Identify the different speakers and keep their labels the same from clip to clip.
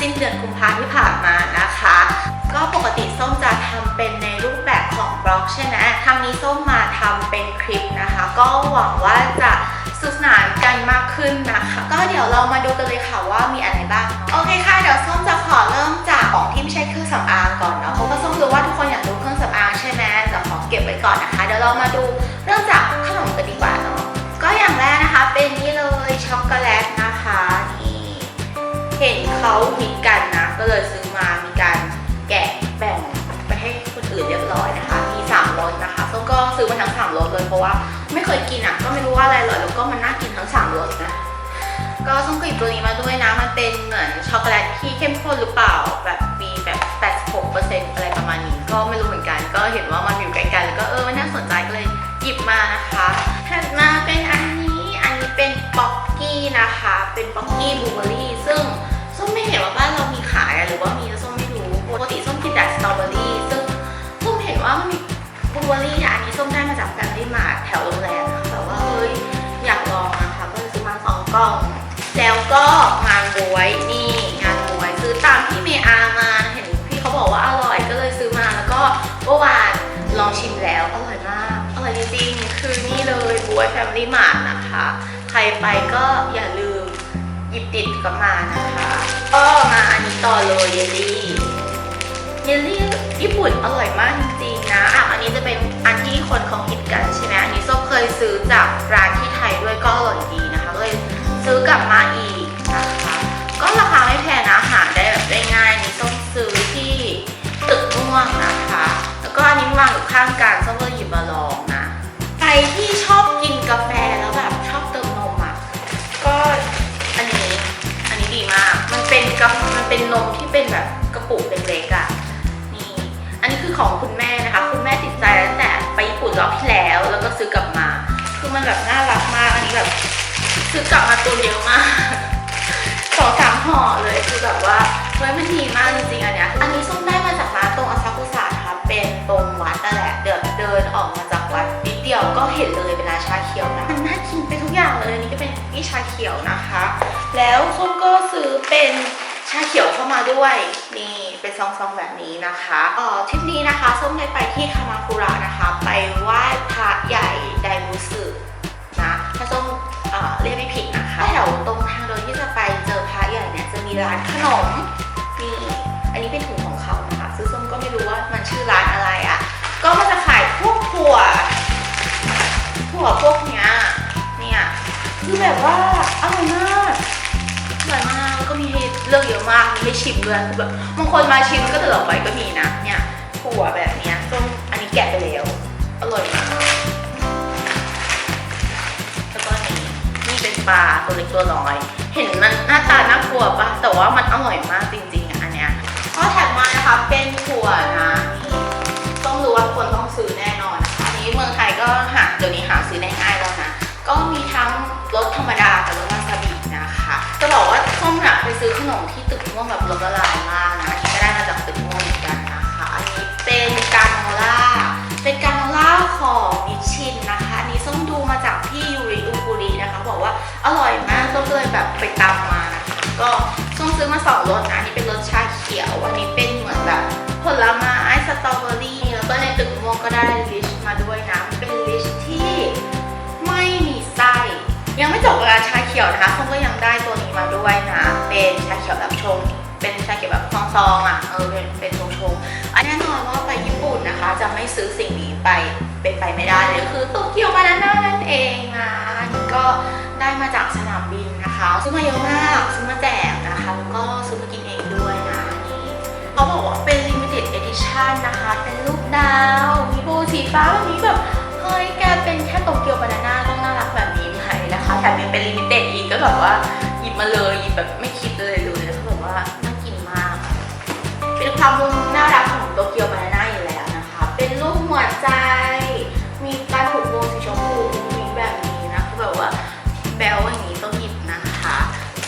Speaker 1: สิ้นเดือนกุมภาที่ผ่านมานะคะ ก็ปกติส้มจะทำเป็นในรูปแบบของบล็อกใช่ไหมครั้งนี้ส้มมาทำเป็นคลิปนะคะ ก็หวังว่าจะสนุกสนานกันมากขึ้นนะคะ ก็เดี๋ยวเรามาดูกันเลยค่ะว่ามีอะไรบ้าง โอเคค่ะ เดี๋ยวส้มจะขอเริ่มจากของที่ไม่ใช่เครื่องสำอางก่อนเนาะเพราะว่าส้มรู้ว่าทุกคนอยากรู้เครื่องสำอางใช่ไหมเดี๋ยวขอเก็บไว้ก่อนนะคะ เดี๋ยวเรามาดูเริ่มจากขนมกันดีกว่าเนาะ ก็อย่างแรกนะคะเป็นนี่เลยช็อกโกแลตนะ เขาฮิตกันนะ ก็เลยซื้อมามีการแกะแบ่งไปให้คนอื่นเรียบร้อยนะคะ มี3รสนะคะส้มก็ซื้อมาทั้ง3รสเลยเพราะว่าไม่เคยกินอะก็ไม่รู้ว่าอะไรเลยแล้วก็มันน่ากินทั้ง3รสนะก็ส้มก็หยิบตัวนี้มาด้วยนะ มันเป็นเหมือนช็อกโกแลตที่เข้มข้นหรือเปล่าแบบมีแบบ86%อะไรประมาณนี้ ก็ไม่รู้เหมือนกัน ก็เห็นว่ามันอยู่ใกล้กันแล้วก็เออมันน่าสนใจก็เลยหยิบมานะคะถัดมาเป็นอันนี้อันนี้เป็นป๊อกกี้นะคะ เป็นป๊อกกี้บลูเบอร์รี่ซึ่ง รือว่ามีแล้วส้มไม่รู้ปกติส้มกินแต่สตรอเบอรี่ซึ่งส้มเห็นว่ามันมีบลูเบอรี่อันนี้ส้มได้มาจากการที่มาแถวโรงแรมนะแต่ว่าเฮ้ยอยากลองนะคะก็เลยซื้อมาสองกล่อง แล้วก็งานบวยนี่งานบวยซื้อตามพี่เมอามาเห็นพี่เขาบอกว่าอร่อยก็เลยซื้อมาแล้วก็เมื่อวานลองชิมแล้วอร่อยมากอร่อยจริงๆคือนี่เลยบวยแฟมิลี่มาร์ทนะคะ ใครไปก็อย่าลืมหยิบติดกลับมานะคะ ต่อเลยเยลลี่เยลลี่ญี่ปุ่นอร่อยมากจริงๆนะอะอันนี้จะเป็นอันที่คนเขาฮิตกันใช่ไหมอันนี้ส้มเคยซื้อจากร้านที่ไทยด้วยก็อร่อยดีนะคะก็เลยซื้อกลับมาอีกนะคะก็ราคาไม่แพงนะหาได้แบบได้ง่ายนี่ส้มซื้อที่ตึกม่วงนะคะ แล้วก็อันนี้วางอยู่ข้างกันส้มก็หยิบมาลองนะใครที่ชอบกินกาแฟแล้วแบบชอบเติมนมอะก็อันนี้อันนี้ดีมากมันเป็นกามัน เป็นนมที่เป็นแบบกระปุกเล็กๆอะนี่ อันนี้คือของคุณแม่นะคะ คุณแม่ติดใจตั้งแต่ไปญี่ปุ่นรอบที่แล้ว แล้วก็ซื้อกลับมา คือมันแบบน่ารักมาก อันนี้แบบซื้อกลับมาตัวเยอะมากสองสามห่อเลยคือแบบว่าเฮ้ยมันดีมากจริงๆอันเนี้ย อันนี้ส้มได้มาจากร้านตรงอาซากุสะนะคะเป็นตรงวัดนั่นแหละเดินเดินออกมาจากวัดนิดเดียวก็เห็นเลยเป็นร้านชาเขียวนะมันน่ากินไปทุกอย่างเลยอันนี้ก็เป็นนี่ชาเขียวนะคะ แล้วส้มก็ซื้อเป็น ชาเขียวเข้ามาด้วย นี่เป็นซองๆแบบนี้นะคะเออทริปนี้นะคะส้มได้ไปที่คามาคุระนะคะ ไปไหว้พระใหญ่ไดมุสึนะถ้าส้มเอ่อเรียกไม่ผิดนะคะแถวตรงทางเดินที่จะไปเจอพระใหญ่เนี่ยจะมีร้านขนมนี่อันนี้เป็นถุงของเขานะคะซึ่งส้มก็ไม่รู้ว่ามันชื่อร้านอะไรอะ่ะ ก็มันจะขายพวกถั่วถั่วพวกเนี้ยเนี่ยคือแบบว่าอร่อยมาก ร่อยมากแล้วก็มีให้เลือกเยอะมากมีให้ชิมด้วยคือแบบบางคนมาชิมก็จะเหลือไว้ก็มีนะเนี่ยถั่วแบบเนี้ยส้มอันนี้แกะไปแล้วอร่อยมากแล้วก็นี่นี่เป็นปลาตัวเล็กตัวน้อย เห็นมันหน้าตาน่ากลัวปะแต่ว่ามันอร่อยมากจริงๆอันเนี้ยก็แถมมานะคะเป็นถั่วนะต้องรู้ว่าคนต้องซื้อแน่นอนนะคะอันนี้เมืองไทยก็หาเดี๋ยวนี้หาซื้อได้ง่ายแล้วนะก็มีทั้งรสธรรมดากับรสวาซาบิ จะบอกว่าส้มอะไปซื้อขนมที่ตึกม่วงแบบรสละลายมากนะอันนี้ก็ได้มาจากตึกม่วงเหมือนกันนะคะอันนี้เป็นการโนล่าเป็นการโนล่าของนิชินนะคะอันนี้ส้มดูมาจากพี่ยูริอุกุรินะคะ บอกว่าอร่อยมากส้มก็เลยแบบไปตามมานะคะก็ส้มซื้อมาสองรสนะอันนี้เป็นรสชาเขียวอันนี้เป็นเหมือนแบบผลไม้สตรอเบอรี่แล้วก็ในตึกม่วงก็ได้ลิชมาด้วยนะเป็นลิชที่ไม่มีไส้ยังไม่จบ ขียวนะคะส้มก็ยังได้ตัวนี้มาด้วยนะ เป็นชาเขียวแบบชง เป็นชาเขียวแบบซองๆอะ เออ เป็นเป็นชงชงอันแน่นอนว่าไปญี่ปุ่นนะคะ จะไม่ซื้อสิ่งนี้ไปเป็นไปไม่ได้เลยคือโตเกียวบานาน่านั่นเองนะอันนี้ก็ได้มาจากสนามบินนะคะซื้อมาเยอะมากซื้อมาแจกนะคะ แล้วก็ซื้อมากินเองด้วยนะนี่เขาบอกว่าเป็น limited edition นะคะ เป็นรูปดาว มีโบสีฟ้าแบบนี้แบบ เฮ้ยแกเป็นแค่โตเกียวบานาน่าต้อง ไหมนะคะแถมยังเป็น limited อีกก็แบบว่าหยิบมาเลยหยิบแบบไม่คิดเลยเลยเขาบอกว่าน่ากินมาก เป็นความน่ารักของโตเกียวบานาน่าอยู่แล้วนะคะ เป็นรูปหัวใจ มีการผูกโบสีชมพูมีแบบนี้นะคือแบบว่าแบลอย่างนี้ต้องหยิบนะคะ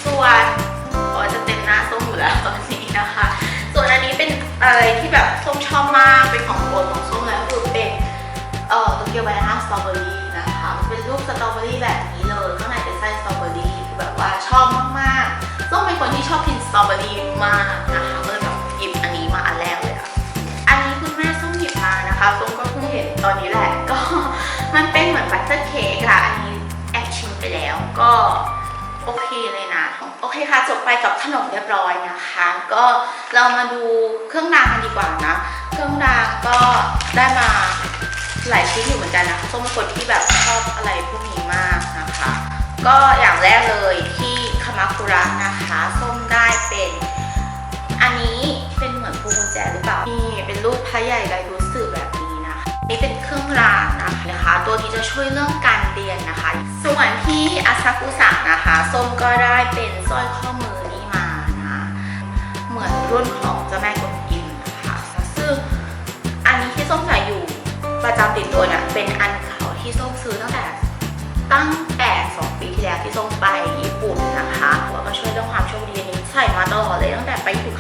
Speaker 1: ส่วนอ๋อจะเต็มหน้าส้มอยู่แล้วตอนนี้นะคะ ส่วนอันนี้เป็นอะไรที่แบบส้มชอบมาก เบอรี่มากนะคะเมื่อแบบหยิบอันนี้มาอันแรกเลยอะอันนี้คุณแม่ส้มหยิบมานะคะส้มก็เพิ่งเห็นตอนนี้แหละก็มันเป็นเหมือนบัตเตอร์เค้กอะอันนี้แอบชิมไปแล้วก็โอเคเลยนะโอเคค่ะจบไปกับขนมเรียบร้อยนะคะ ก็เรามาดูเครื่องรางกันดีกว่านะ เครื่องรางก็ได้มาหลายชิ้นอยู่เหมือนกันนะส้มคนที่แบบชอบอะไรพวกนี้มากนะคะ ก็อย่างแรกเลยที่คามาคุระนะคะส้ม ได้เป็น อันนี้เป็นเหมือนพวงกุญแจหรือเปล่านี่เป็นรูปพระใหญ่ไดรู้สึกแบบนี้นะนี่เป็นเครื่องรางนะคะ ตัวนี้จะช่วยเรื่องการเรียนนะคะ ส่วนที่อาซากุสะนะคะส้มก็ได้เป็นสร้อยข้อมือนี้มานะเหมือนรุ่นของเจ้าแม่ก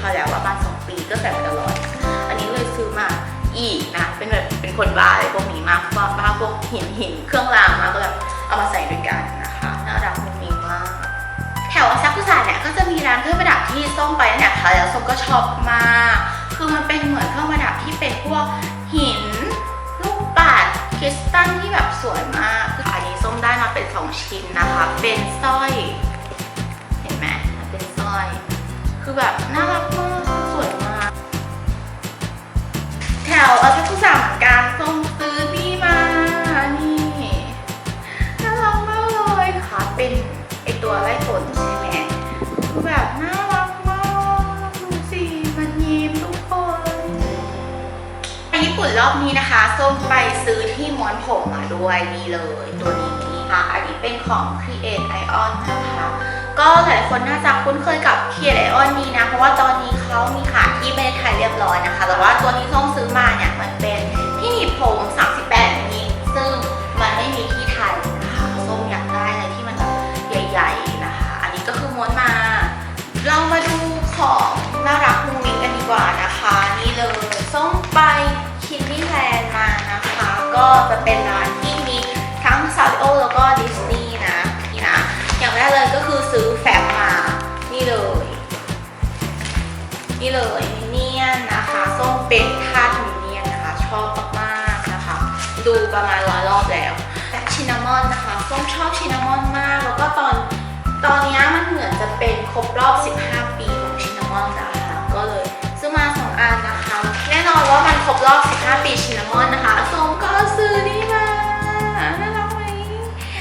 Speaker 1: แต่ไปญี่ปุ่นคราวแล้วประมาณ2ปีก็ใส่มาตลอด อันนี้เลยซื้อมาอีกนะ เป็นแบบเป็นคนบ้าอะไรพวกนี้มากบ้าบ้าพวกหินหินเครื่องรางมากก็แบบเอามาใส่ด้วยกันนะคะน่ารักมุ้งมิ้งมากแถวอซากุสะเนี่ยก็จะมีร้านเครื่องประดับที่ส้มไปเนี่ยค่ะแล้วส้มก็ชอบมากคือมันเป็นเหมือนเครื่องประดับที่เป็นพวกหินลูกปัดคริสตัลที่แบบสวยมากคืออันนี้ส้มได้มาเป็น2ชิ้นนะคะ เป็นสร้อย เห็นไหมเป็นสร้อย คือแบบน่ารักมากสวยมากแถวอาซากุสะเหมือนกันส้มซื้อนี่มานี่น่ารักมากเลยค่ะเป็นไอตัวไล่ฝนใช่ไหมคือแบบน่ารักมากดูสิมันยิ้มทุกคนไปญี่ปุ่นรอบนี้นะคะส้มไปซื้อที่ม้วนผมมาด้วยนี่เลย ตัวนี้ค่ะอันนี้เป็นของ Create Ion นะคะ ก็หลายคนน่าจะคุ้นเคยกับ Create Ion นี้นะ เพราะว่าตอนนี้เขามีขายที่ประเทศไทยเรียบร้อยนะคะ แต่ว่าตัวที่ส้มซื้อมาเนี่ยมันเป็นที่หนีบผม 38 นิ้วซึ่งมันไม่มีที่ไทยนะคะส้มอยากได้อะไรที่มันแบบใหญ่ๆนะคะ อันนี้ก็คือม้วนมา เรามาดูของน่ารักมุ้งมิ้งกันดีกว่านะคะ นี่เลยส้มไปคินนี่แลนด์มานะคะ ก็จะเป็นร้านที่มีทั้งซาริโอแล้วก็ด ตอนนี้มันเหมือนจะเป็นครบรอบ 15 ปีของชินามอนนะคะก็เลยซื้อมา2อันนะคะ แน่นอนว่ามันครบรอบ 15 ปีชินามอนนะคะส้มก็ซื้อนี่มาน่ารักไหม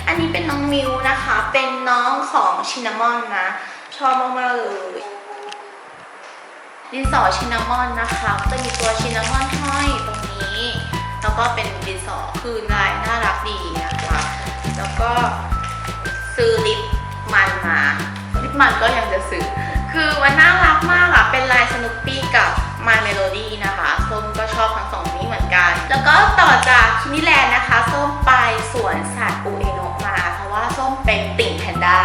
Speaker 1: อันนี้เป็นน้องมิวนะคะ เป็นน้องของชินามอนนะชอบมากๆเลยดินสอชินามอนนะคะก็จะมีตัวชินนามอนห้อยตรงนี้ แล้วก็เป็นดินสอคือลายน่ารักดีนะคะ แล้วก็ซื้อลิป มันมาลิปมันก็ยังจะซื้อ คือมันน่ารักมากอะเป็นลายสนุปปี้กับ My Melody นะคะส้มก็ชอบทั้งสองนี้เหมือนกัน แล้วก็ต่อจากคินิแลนด์นะคะส้มไปสวนสัตว์อุเอโนะมา เพราะว่าส้มเป็นติ่งแพนด้า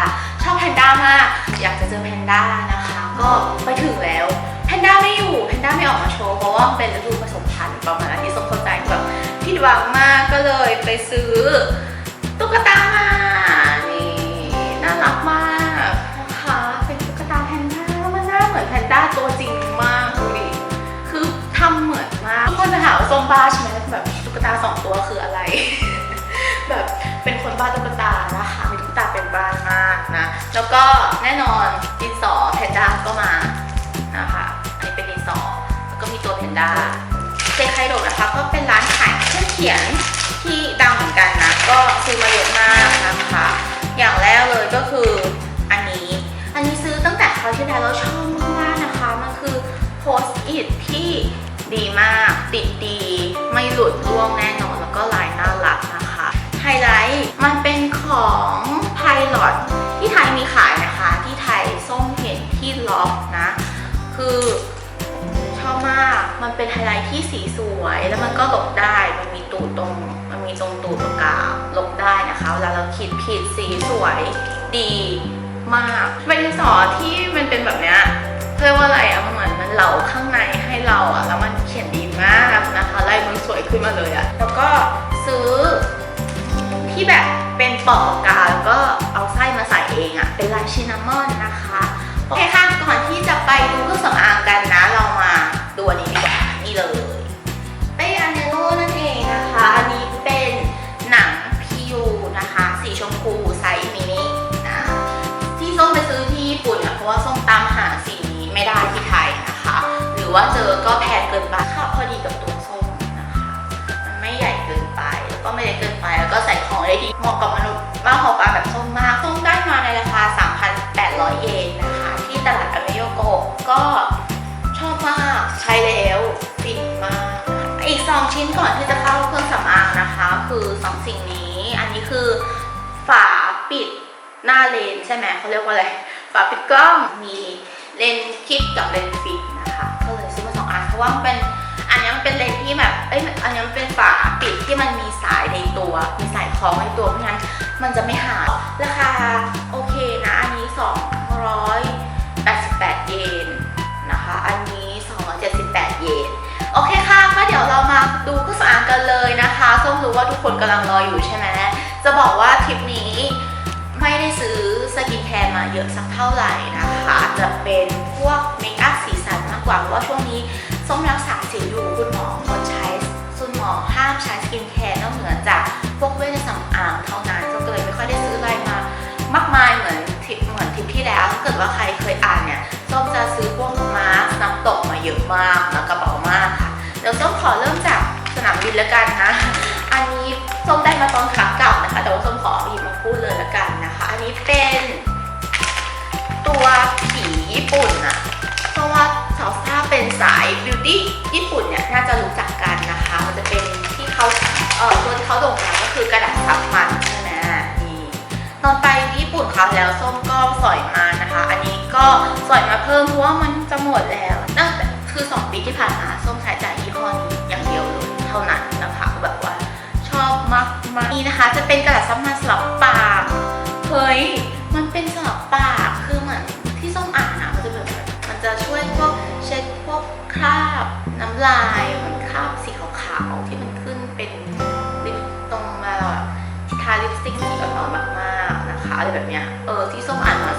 Speaker 1: ชอบแพนด้ามาก อยากจะเจอแพนด้านะคะ ก็ไปถึงแล้วแพนด้าไม่อยู่แพนด้าไม่ออกมาโชว์เพราะว่าเป็นฤดูผสมพันธุ์ประมาณนั้นที่ส้มเข้าใจแบบผิดหวังมากก็เลยไปซื้อตุ๊กตามา คนจะถามว่าส้มบ้าใช่ไหมแบบตุ๊กตาสองตัวคืออะไร แบบเป็นคนบ้าตุ๊กตานะคะมีตุ๊กตาเป็นบ้านมากนะ แล้วก็แน่นอนดินสอแพนด้าก็มานะคะอันนี้เป็นดินสอแล้วก็มีตัวแพนด้าเซไคโดะนะคะก็เป็นร้านขายเครื่องเขียนที่ดังเหมือนกันนะ ก็ซื้อมาเยอะมากนะคะ อย่างแรกเลยก็คืออันนี้ อันนี้ซื้อตั้งแต่คราวที่แล้วแล้วชอบมากๆนะคะ มันคือโพสต์อิทที่ ดีมาก ติดดี ไม่หลุดร่วงแน่นอน แล้วก็ลายน่ารักนะคะ ไฮไลท์มันเป็นของไพลอตที่ไทยมีขายนะคะ ที่ไทยส้มเห็นที่ล็อกนะ คือชอบมาก มันเป็นไฮไลท์ที่สีสวย แล้วมันก็หลบได้ มันมีตูดตรง มันมีตรงตูดตรงกลางหลบได้นะคะเวลาเราขีดผิดสีสวยดีมาก เป็นสอที่มันเป็นแบบเนี้ยเรียกว่าอะไรอะมันเหมือน มันเหลาข้างในให้เราอะแล้วมันเขียนดีมากนะคะลายมือสวยขึ้นมาเลยอะแล้วก็ซื้อที่แบบเป็นปอกกาแล้วก็เอาไส้มาใส่เองอะ่ะ เป็นลายชินามอนนะคะโอเคค่ะก่อนที่จะไปดูเครื่องสำอางกันนะ เรามาดูอันนี้ดีกว่านี่เลยเป้อันเนโร่นั่น ว่าเจอก็แพงเกินไปค่ะพอดีกับตัวส้มนะคะ มันไม่ใหญ่เกินไปแล้วก็ไม่เล็กเกินไปแล้วก็ใส่ของได้ดีเหมาะกับมนุษย์มากขอปลาแบบส้มมากส้มได้มาในราคา 3,800 เยนนะคะ ที่ตลาดอเมโยโกะก็ชอบมากใช้แล้วฟินมาก อีก 2 ชิ้นก่อนที่จะเข้าเครื่องสำอางนะคะ คือ 2 สิ่งนี้ อันนี้คือฝาปิดหน้าเลนใช่ไหมเขาเรียกว่าอะไร ฝาปิดกล้องมีเลนคิดกับเลนส์ฟิตนะคะ ราะว่ามันเป็นอันนี้มันเป็นเลนส์ที่แบบเอ้ยอันนี้มันเป็นฝาปิดที่มันมีสายในตัว มีสายคล้องในตัวเพราะฉะนั้นมันจะไม่หายราคาโอเคนะ อันนี้ 288 เยนนะคะ อันนี้ 278 เยนโอเคค่ะก็เดี๋ยวเรามาดูเครื่องสำอางกันเลยนะคะส้มรู้ว่าทุกคนกำลังรออยู่ใช่ไหมจะบอกว่าทริปนี้ไม่ได้ซื้อสกินแคร์มาเยอะสักเท่าไหร่นะคะ จะเป็นพวกเมคอัพสีสันมากกว่าเพราะว่าช่วงนี้ ส้มรักษาสิวอยู่คุณหมองดใช้คุณหมอห้ามใช้สกินแคร์นอกเหนือจากพวกเวชสำอางเท่านั้นก็เลยไม่ค่อยได้ซื้ออะไรมามากมายเหมือนทิปเหมือนทิปที่แล้วถ้าเกิดว่าใครเคยอ่านเนี่ยส้มจะซื้อพวกมาสก์น้ำตกมาเยอะมากแล้วกระเป๋ามากค่ะเดี๋ยวส้มขอเริ่มจากสนามบินแล้วกันนะอันนี้ส้มได้มาตอนขากลับนะคะแต่ว่าส้มขอหยิบมาพูดเลยแล้วกันนะคะ อันนี้เป็นตัวผีญี่ปุ่น ญี่ปุ่นคราวแล้วส้มก็สอยมานะคะ อันนี้ก็สอยมาเพิ่มเพราะว่ามันจะหมดแล้วตั้งแต่คือ 2 ปีที่ผ่านมาส้มใช้จ่ายยี่ห้อนี้อย่างเดียวเลยเท่านั้นนะคะแบบว่าชอบมากมากนี่นะคะ จะเป็นกระดาษซับมันสำหรับปากเฮ้ยมันเป็นสำหรับปากคือเหมือนที่ส้มอ่านอะมันจะแบบมันจะช่วยพวกเช็ดพวกคราบน้ำลายมือนคราบสีขาวๆที่มันขึ้นเป็นลิปตรงมาแบบทาลิปสติกสีอ่อนๆมากๆนะคะ อะไรแบบเนี้ยเออที่ส้มอ่านมา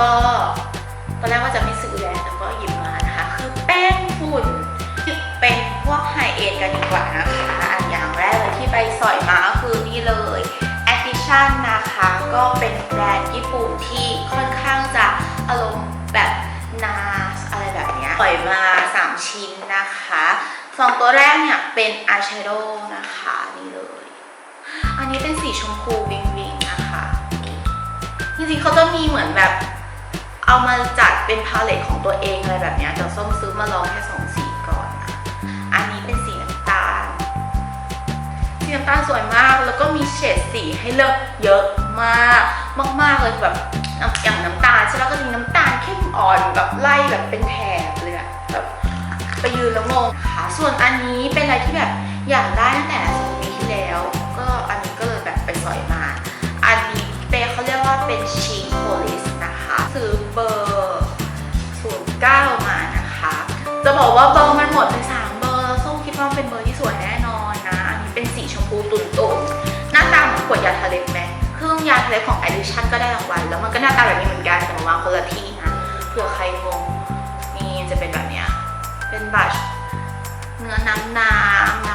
Speaker 1: ก็ตอนแรกว่าจะไม่ซื้อแล้วแต่ก็หยิบมานะคะ คือแป้งฝุ่นเป็นพวกไฮเอ็นกันดีกว่านะคะอันอย่างแรกเลยที่ไปสอยมาก็คือนี่เลย Addition นะคะ ก็เป็นแบรนด์ญี่ปุ่นที่ค่อนข้างจะอารมณ์แบบนาอะไรแบบนี้ยสอยมา 3 ชิ้นนะคะสองตัวแรกเนี่ยเป็นอายแชโดว์นะคะนี่เลย อันนี้เป็นสีชมพูวิงวิงนะคะ จริงๆเขาจะมีเหมือนแบบ เอามาจัดเป็นพาเลตของตัวเองอะไรแบบนี้ยแต่ส้มซื้อมาลองแค่สองสีก่อนนะอันนี้เป็นสีน้ำตาล สีน้ำตาลสวยมากแล้วก็มีเฉดสีให้เลือกเยอะมากมากๆเลยแบบอย่างน้ำตาลใช่แล้วก็มีน้ำตาลเข้มอ่อนแบบไล่แบบเป็นแถบเลยอะแบบไปยืนแล้วงงค่ะส่วนอันนี้เป็นอะไรที่แบบอยากได้ตั้งแต่สองปีที่แล้ว ก็อันนี้ก็เลยแบบไปสอยมา อันนี้เป็นเขาเรียกว่าเป็นชิงโพลิส ซื้อเบอร์09มานะคะ จะบอกว่าเบอร์มันหมดไปสามเบอร์ส้มคิดว่าเป็นเบอร์ที่สวยแน่นอนนะ อันนี้เป็นสีชมพูตุ่นๆหน้าตาเหมือนขวดยาทาเล็บไหมเครื่องยาทาเล็บของ Edition ก็ได้รางวัลแล้วมันก็หน้าตาแบบนี้เหมือนกันแต่มาวางคนละที่นะเผื่อใครงงนี่จะเป็นแบบเนี้ยเป็นบัชเนื้อน้ำน้ำ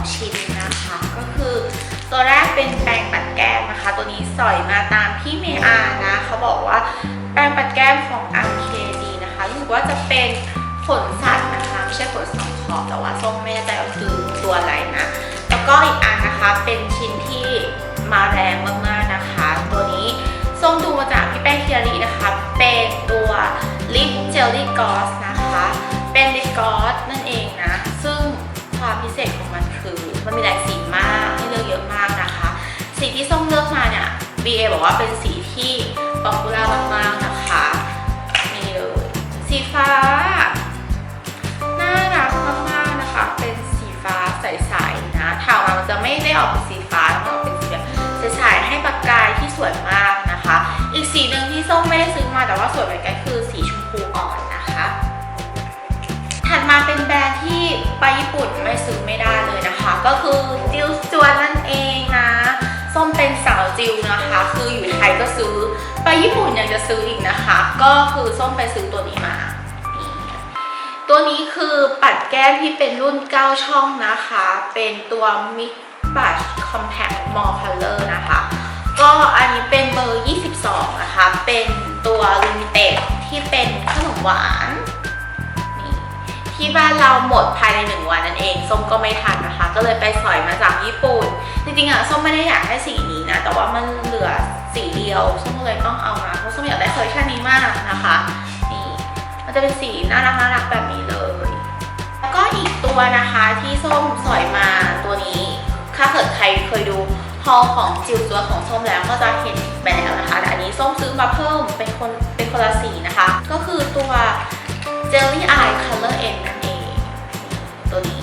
Speaker 1: 2 ชิ้นนะคะ ก็คือตัวแรกเป็นแปรงปัดแก้มนะคะ ตัวนี้สอยมาตามพี่เมอานะเขาบอกว่าแปรงปัดแก้มของ RMK ดีนะคะรู้สึกว่าจะเป็นขนสัตว์นะคะไม่ใช่ขนสองขอบแต่ว่าส้มไม่แน่ใจว่าคือตัวอะไรนะแล้วก็อีกอันนะคะเป็นชิ้นที่มาแรงมากๆนะคะ ตัวนี้ส้มดูมาจากพี่แป้งเคียรีนะคะเป็นตัวลิปเจลลี่กอสนะคะ เป็นลิปกอสนั่นเองนะ ซึ่งความพิเศษ มันมีหลายสีมากให้เลือกเยอะมากนะคะ สีที่ส้มเลือกมาเนี่ย BA บอกว่าเป็นสีที่ป๊อปปูล่ามากๆนะคะนี่เลยสีฟ้า น่ารักมากๆนะคะ เป็นสีฟ้าใสๆนะถาวมันจะไม่ได้ออกเป็นสีฟ้ามันออกเป็นสีแบบใสๆให้ประกายที่สวยมากนะคะ อีกสีหนึ่งที่ส้มไม่ได้ซื้อมาแต่ว่าสวยเหมือนกันคือสีชมพูอ่อน มาเป็นแบรนด์ที่ไปญี่ปุ่นไม่ซื้อไม่ได้เลยนะคะ ก็คือจิวจวนนั่นเองนะส้มเป็นสาวจิวนะคะ คืออยู่ไทยก็ซื้อ ไปญี่ปุ่นยังจะซื้ออีกนะคะ ก็คือส้มไปซื้อตัวนี้มาตัวนี้คือปัดแก้มที่เป็นรุ่น 9 ช่องนะคะ เป็นตัว Mix Brush Compact More Color นะคะ ก็อันนี้เป็นเบอร์ 22 นะคะ เป็นตัว Limited ที่เป็นขนมหวาน ที่บ้านเราหมดภายในหนึ่งวันนั่นเองส้มก็ไม่ทันนะคะ ก็เลยไปสอยมาจากญี่ปุ่น จริงๆอะส้มไม่ได้อยากได้สีนี้นะ แต่ว่ามันเหลือสีเดียวส้มก็เลยต้องเอามาเพราะส้มอยากได้คอลเลคชันนี้มากนะคะนี่มันจะเป็นสีน่ารักน่ารักแบบนี้เลย แล้วก็อีกตัวนะคะที่ส้มสอยมาตัวนี้ถ้าเกิดใครเคยดูฮอลของจิวตัวของส้มแล้วก็จะเห็นไปแล้วนะคะแต่อันนี้ส้มซื้อมาเพิ่มเป็นคนเป็นคนละสีนะคะ ก็คือตัว Jelly Eye Color N Amém.